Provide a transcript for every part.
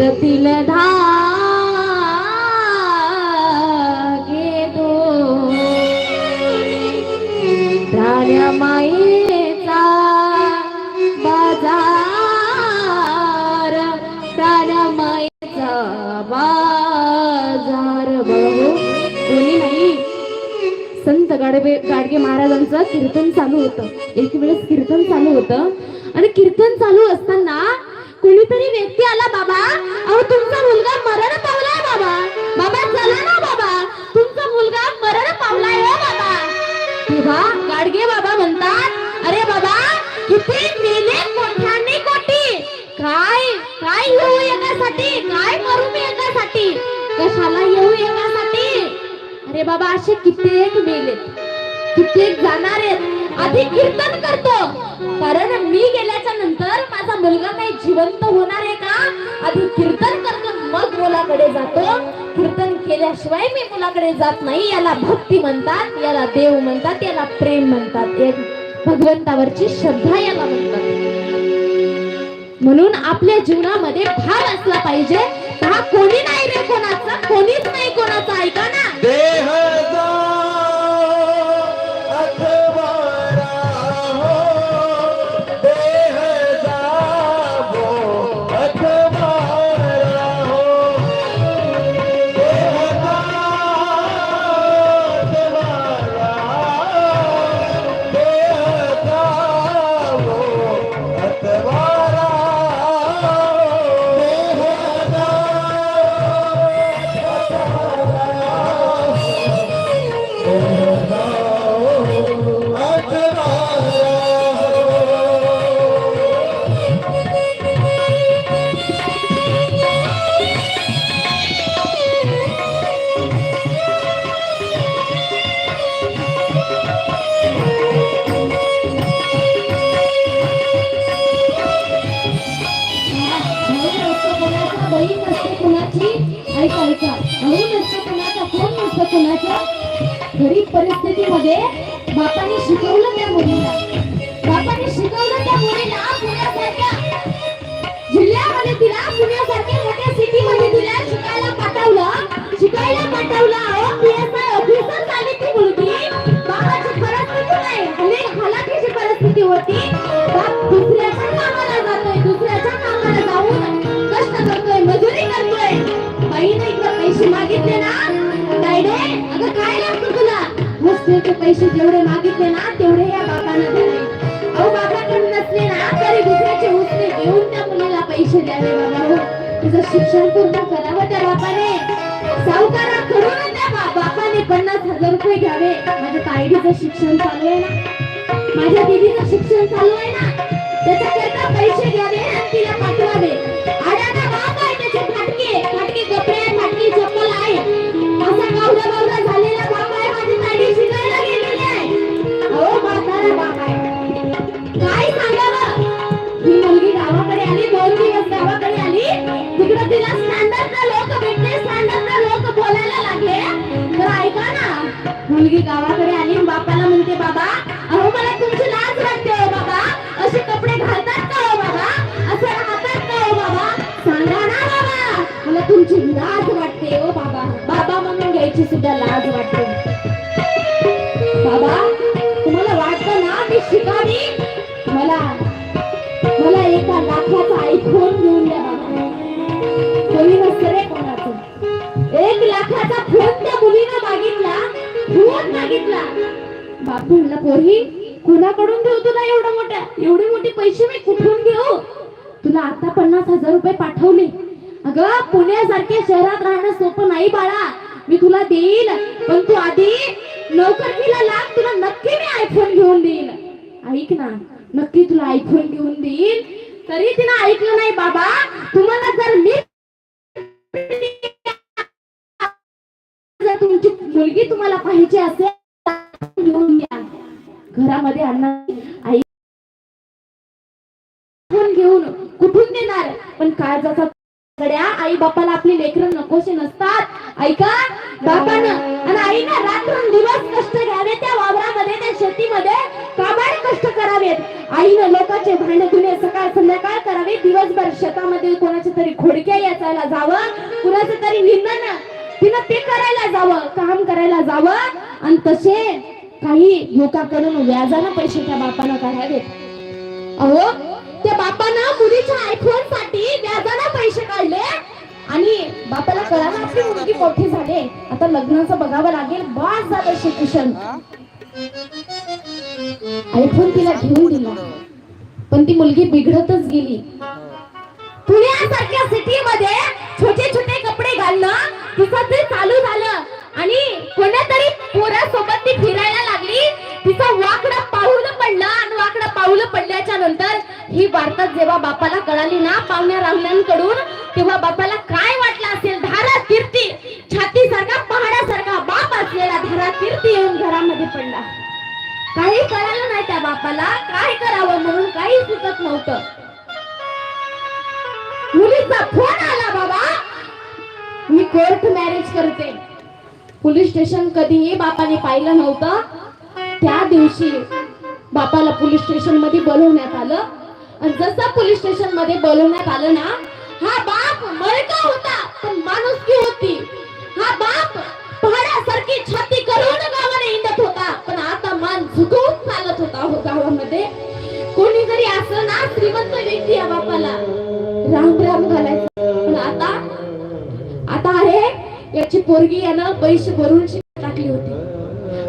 भेटतील धागे दो। धान्या मायेचा बाजार धान्या मायेचा बाजार बघू. कोणी नाही. संत गाडबे गाडगे महाराजांचं कीर्तन चालू होतं. एक वेळेस कीर्तन चालू होतं. आणि कीर्तन चालू असताना कुणीतरी व्यक्ती आला बाबा. अहो तुमचा मुलगा मरण पावलाय बाबा. बाबा चला ना बाबा. तुमचा मुलगा मरण पावलाय हो बाबा. तेव्हा गाडगे बाबा म्हणतात अरे बाबा किती मेले मोठ्याने कोटी. काय काय येऊ एकासाठी? काय करू मी एकासाठी? कशाला येऊ एकासाठी? अरे बाबा असे कित्येक मेले कित्येक जाणार आहेत आधी कीर्तन करतो. कारण मी गेल्याच्यानंतर माझा मुलगा काही जिवंत होणार आहे का? आधी कीर्तन करतो मग मुलाकडे जातो. कीर्तन केल्याशिवाय मी मुलाकडे जात नाही. याला भक्ती म्हणतात याला देव म्हणतात याला प्रेम म्हणतात. एक भगवंतावरची श्रद्धा याला म्हणतात. म्हणून आपल्या जीवनामध्ये भाव असला पाहिजे. हा कोणी नाही रे कोणाचा कोणीच नाही कोणाचा ऐका ना. ऐका ऐका. भाऊ नसतो कोणाचा कोण नसतं कोणाचा गरीब परिस्थितीमध्ये बापाने शिकवलं त्या मुलीला. बापाने शिकवलं त्या मुलीला पुण्यासारख्या जिल्ह्यामध्ये तिला पुण्यासारख्या मोठ्या सिटीमध्ये तिला शिकायला पाठवलं शिकायला पाठवलं. हॉस्टेलचे पैसे जेवढे मागितले ना तेवढे या बाबांना द्यावे. अहो बाबाकडे नसले ना तरी दुसऱ्याचे उसने घेऊन त्या मुलीला पैसे द्यावे बाबा हो. तुझं शिक्षण पूर्ण करावं त्या बापाने सावकाराकडून त्या बा- बापाने पन्नास हजार रुपये घ्यावे. माझ्या ताईडीचं शिक्षण चालू आहे ना. माझ्या दिदीचं शिक्षण चालू आहे ना. त्याच्याकरता पैसे घ्यावे आणि तिला पाठवावे. स्टँडर्ड लोक भेटले स्टँडर्ड लोक बोलायला लागले. तर ऐका ना मुलगी गावाकडे आली आणि बापाला म्हणते बाबा अहो मला तुमची लाज वाटते हो बाबा. असे कपडे घालतात का हो बाबा? असं राहतात का हो बाबा? सांगा ना बाबा. मला तुमची लाज वाटते हो बाबा. बाबा म्हणून घ्यायची सुद्धा लाज वाटते. बाबा तुम्हाला वाटतं ना मी शिकावी बापू म्हणला पोरी कुणाकडून घेऊ तुला एवढं मोठ्या एवढे मोठे पैसे मी कुठून घेऊ? तुला आता पन्नास हजार रुपये पाठवले. अगं पुण्यासारख्या शहरात राहणं सोपं नाही बाळा. मी तुला देईल पण तू आधी नोकरीला लाग तुला नक्की मी आयफोन घेऊन देईल. ऐक ना नक्की तुला आयफोन घेऊन देईल? तरी तिनं ऐकलं नाही बाबा. तुम्हाला जर मी जर तुमची मुलगी तुम्हाला पाहिजे असेल घेऊन या. घरामध्ये आणणार आई घेऊन कुठून देणार? पण काय जसा आई बापाला आपली लेकरं नकोशे नसतात. ऐका बापानं आणि आईनं रात्रंदिवस कष्ट घ्यावे त्या वावरामध्ये त्या शेतीमध्ये काबाड कष्ट करावेत. आईनं लोकांचे भांडे धुणे सकाळ संध्याकाळ करावे. दिवसभर शेतामध्ये कोणाच्या तरी खोडक्या याचायला जावं. कुणाचं तरी निंदन तिनं ते करायला जावं काम करायला जावं. आणि तसे काही लोकांकडून व्याजानं पैसे त्या बापानं काढावेत. अहो त्या बापानं मुलीच्या आयफोनसाठी व्याजाला पैसे काढले आणि बापाला कळालं आपली मुलगी मोठी झाले. आता लग्नाचं बघावं लागेल. बास झालं शिक्षण आयफोन तिला घेऊन दिला. पण ती मुलगी बिघडतच गेली. पुण्यासारख्या सिटी मध्ये छोटे छोटे कपडे घालणं तिचं ते चालू झालं. आणि कोणातरी पोरासोबत ती फिरायला लागली. तिचं वाकडं पाऊल पडलं आणि वाकडं पाऊल पडल्याच्या नंतर ही वार्ता जेव्हा बापाला कळाली ना पाहुण्या राहुल्यांकडून तेव्हा बापाला काय वाटलं असेल? धारा कीर्ती छाती सारखा पहाडासारखा बाप असलेला धारा कीर्ती येऊन घरामध्ये पडला. काही कळालं नाही त्या बापाला. काय करावं म्हणून काही सुचत नव्हतं. मुलीचा फोन आला बाबा मी कोर्ट मॅरेज करते. पोलीस स्टेशन कधीही बापाने पाहिलं नव्हतं. त्या दिवशी बापाला पोलीस स्टेशनमध्ये बोलवण्यात आलं. आणि जसं पोलीस स्टेशनमध्ये बोलवण्यात आलं ना हा बाप मळका होता पण माणुसकी होती. हा बाप पहाडासारखी छाती करून गावाने इंडत होता पण आता मान झुकवून चालत होता हो गावामध्ये. कोणी जरी असलं ना श्रीमंत व्यक्ती याची पोरगी यानं पैसे भरून टाकली होती.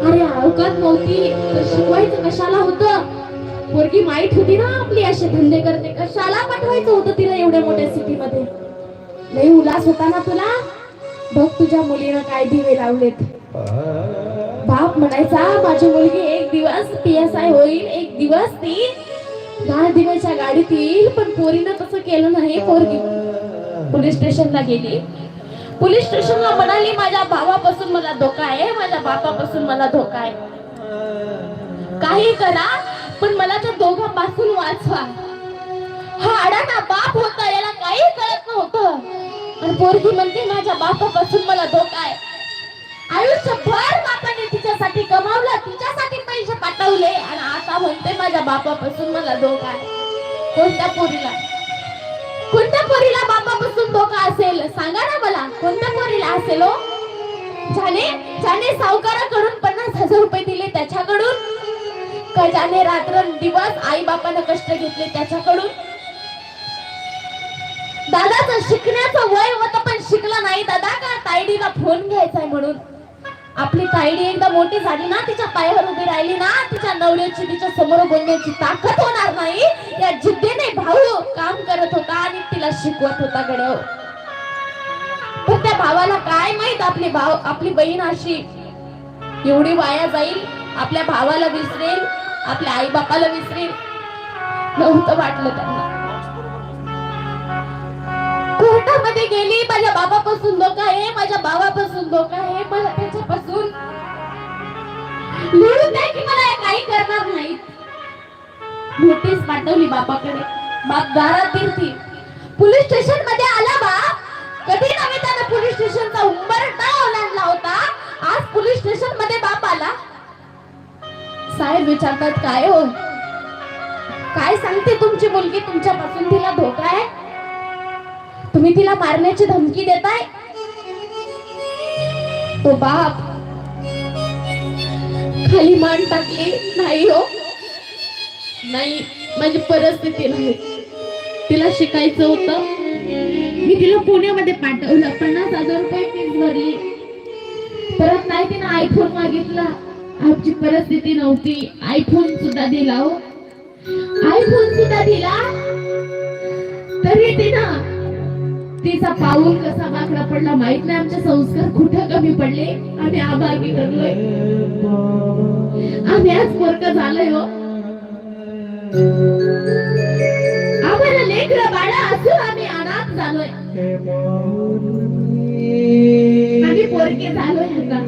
अरे अवकात नव्हती तर शिकवायचं कशाला होतं? पोरगी माहीत होती ना आपली असे धंदे करते कशाला पाठवायचं होतं तिला एवढ्या मोठ्या सिटी मध्ये लई उल्हास होता ना तुला? बघ तुझ्या मुलीनं काय दिवे लावलेत. बाप म्हणायचा माझी मुलगी एक दिवस पी एस आय होईल एक दिवस ती दहा दिवसच्या गाडीत येईल पण पोरीनं तसं केलं नाही पोरगी. पोलीस स्टेशनला गेली. पोलीस स्टेशनला म्हणाली माझ्या भावापासून मला धोका आहे माझ्या बापापासून मला धोका आहे. काही करा पण मला त्या दोघांपासून वाचवा. हा अडाणा बाप होता याला काही कळत नव्हतं. आणि पोरगी म्हणते माझ्या बापापासून मला धोका आहे. आयुष्यभर बापाने तिच्यासाठी कमावलं तिच्यासाठी पैसे पाठवले आणि आता म्हणते माझ्या बापापासून मला धोका आहे. कोणत्या पोरीला? कोणत्या पोरीला बापापासून धोका असेल? सांगा ना मला. कोणत्या पोरीला असेल हो? ज्याने ज्याने सावकाराकडून पन्नास हजार रुपये दिले त्याच्याकडून ज्याने रात्र दिवस आई बापानं कष्ट घेतले त्याच्याकडून? दादाचं शिकण्याचं वय होतं पण शिकला नाही. दादा का तायडीला फोन घ्यायचा म्हणून? आपली ताईडी एकदा मोठी झाली ना तिच्या पायावर उभी राहिली ना तिच्या नवऱ्याची तिच्या समोर बोलण्याची ताकद होणार नाही. या जिद्दीने भाऊ काम करत होता आणि तिला शिकवत होता गड्या पण त्या भावाला काय माहीत आपली भाव आपली बहीण अशी? एवढी वाया जाईल आपल्या भावाला विसरेल आपल्या आई बापाला विसरेल. नव्हतं वाटलं त्यांना. कोर्टामध्ये गेली माझ्या बाबापासून धोका आहे माझ्या भावापासून धोका आहे मला म्हणून द्या की मला हे काही करणार नाही. नोटीस पाठवली बापाकडे. बाप दारात फिरती. पोलीस स्टेशनमध्ये आला बाप. कधी नव्हे त्यानं पोलीस स्टेशनचा उंबरठा ओलांडला होता. आज पोलीस स्टेशनमध्ये बाप आला. साहेब विचारतात काय हो? काय सांगते तुमची मुलगी? तुमच्यापासून तिला धोका आहे? तुम्ही तिला मारण्याची धमकी देताय? तो बाप खाली मान टाकली. नाही हो. नाही माझी परिस्थिती नाही. तिला शिकायचं होतं. मी तिला पुण्यामध्ये पाठवलं. पन्नास हजार रुपये फीस भरली. परत नाही तिनं आयफोन मागितला. आमची परिस्थिती नव्हती. आयफोन सुद्धा दिला हो. आयफोन सुद्धा दिला. तरी तिनं तिचा पाऊल कसा वाकडा पडला माहीत नाही. आमचे संस्कार कुठं कमी पडले? आम्ही आभागी ठरलोय. आम्ही आज वर्क झालोय हो. आम्हाला लेकर बाळा असून आम्ही अनाथ झालोय. आम्ही पोरके झालोय आता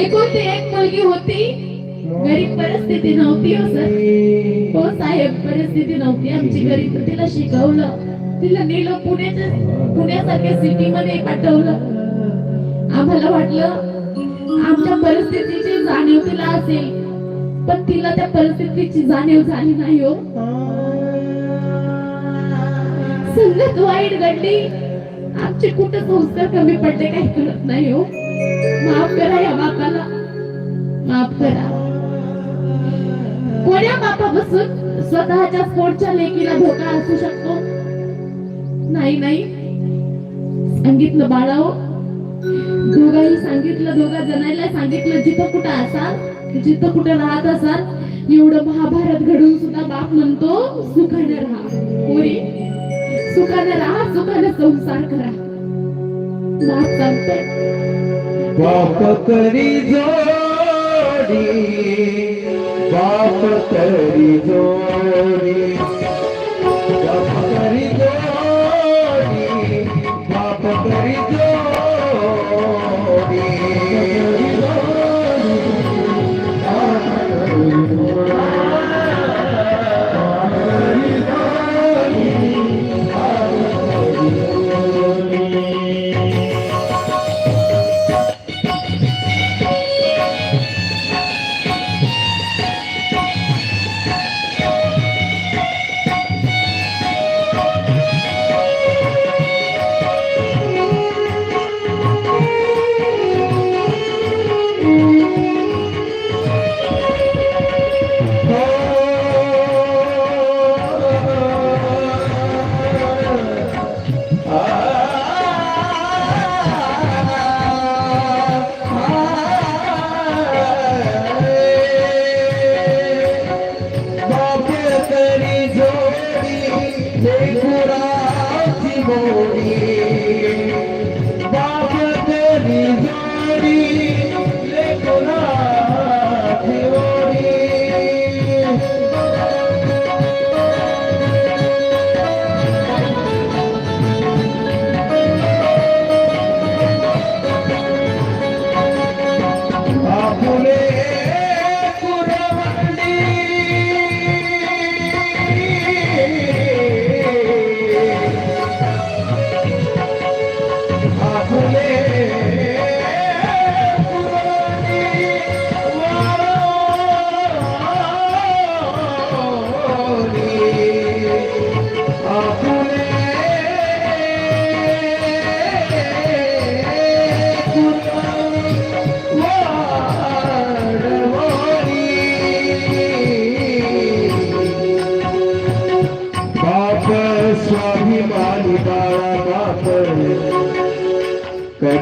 एकोणती एक मुलगी होती. गरीब परिस्थिती नव्हती हो सर. हो साहेब परिस्थिती नव्हती. आमची गरीब तिला शिकवलं. तिला नेलं पुण्याच्या पुण्यासारख्या सिटी मध्ये पाठवलं. आम्हाला वाटलं आमच्या परिस्थितीची जाणीव तिला असेल. पण तिला त्या परिस्थितीची जाणीव झाली नाही हो. संगत वाईट घडली आमचे कुठं संस्कार कमी पडले काही करत नाही हो. माफ करा या बापाला. माफ करा. कोण्या बसून स्वतःच्या स्पोर्टच्या लेकीला धोका असू शकतो? नाही नाही. सांगितलं बाळाओ. दोघाही सांगितलं दोघा जणांना सांगितलं जिथं कुठं असाल जिथं कुठं राहत असाल एवढं महाभारत घडून सुद्धा बाप म्हणतो सुखाने राहा. पोरी सुखाने राहा सुखाने संसार करा. बाप सांगतोय. बाप करी जो बाप करी जोडी बाप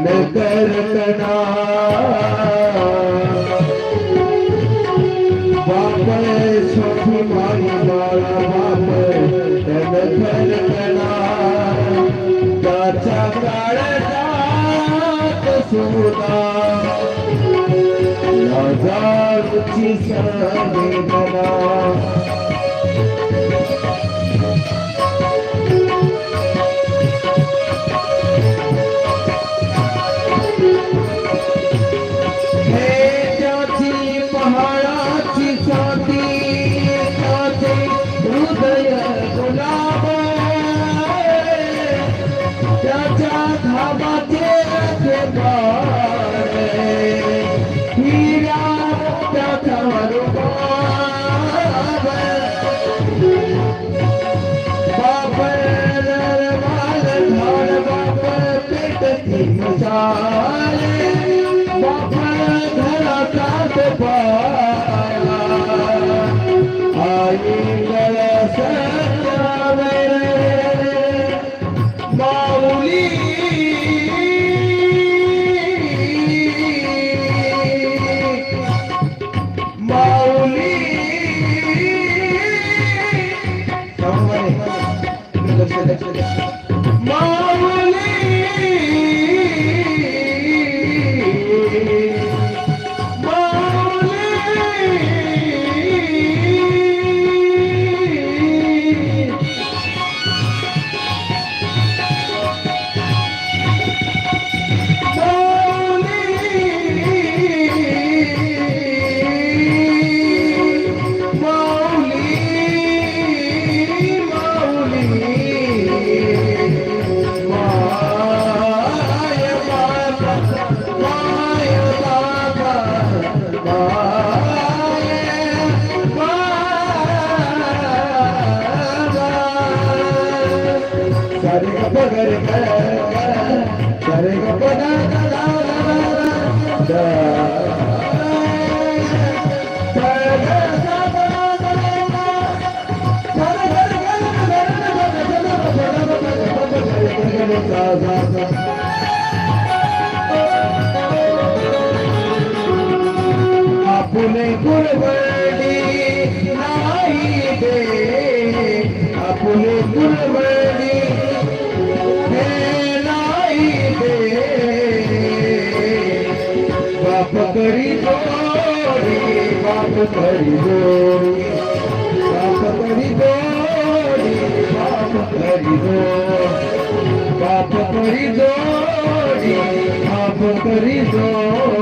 कन कर कना बाप स्वाभिमानी बाळा बाप कन कर कना त्याच्या काळजात सुदा लाजारूची संवेदना આપણે ગુરબડી નાઈ દે આપણે ગુરબડી નાઈ દે બાપ કરી બાપ કરી પાપ કરી દો પાપ કરી દો.